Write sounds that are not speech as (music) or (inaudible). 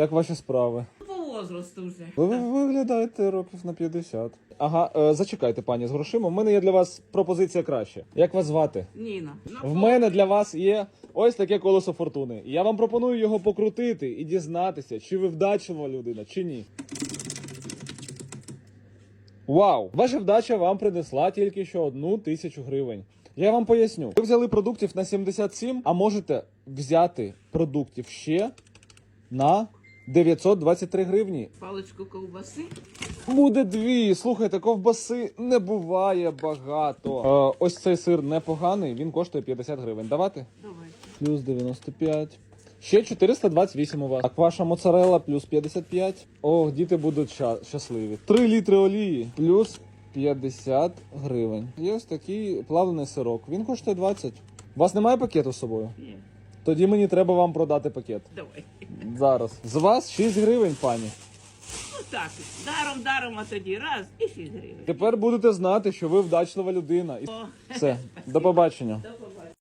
Як ваші справи? По возрасту вже. Ви ви виглядаєте років на 50. Ага, е, зачекайте, пані, з грошима. У мене є для вас пропозиція краще. Як вас звати? Ніна. В мене для вас є ось таке колесо фортуни. Я вам пропоную його покрутити і дізнатися, чи ви вдачлива людина, чи ні. Вау! Ваша вдача вам принесла тільки що одну тисячу гривень. Я вам поясню. Ви взяли продуктів на 77, а можете взяти продуктів ще на 923 гривні. Паличку ковбаси. Буде дві. Слухайте, ковбаси не буває багато. Е, ось цей сир непоганий, він коштує 50 гривень. Давати? Давай. Плюс 95. Ще 428 у вас. Так, ваша моцарелла плюс 55. Ох, діти будуть ща- щасливі. 3 літри олії плюс 50 гривень. Є ось такий плавлений сирок. Він коштує 20. У вас немає пакету з собою? Є. Тоді мені треба вам продати пакет. Давай. Зараз. З вас 6 гривень, пані. Ну так, даром, даром, а тоді раз і 6 гривень. Тепер будете знати, що ви вдачлива людина. І О, все, (laughs) до побачення.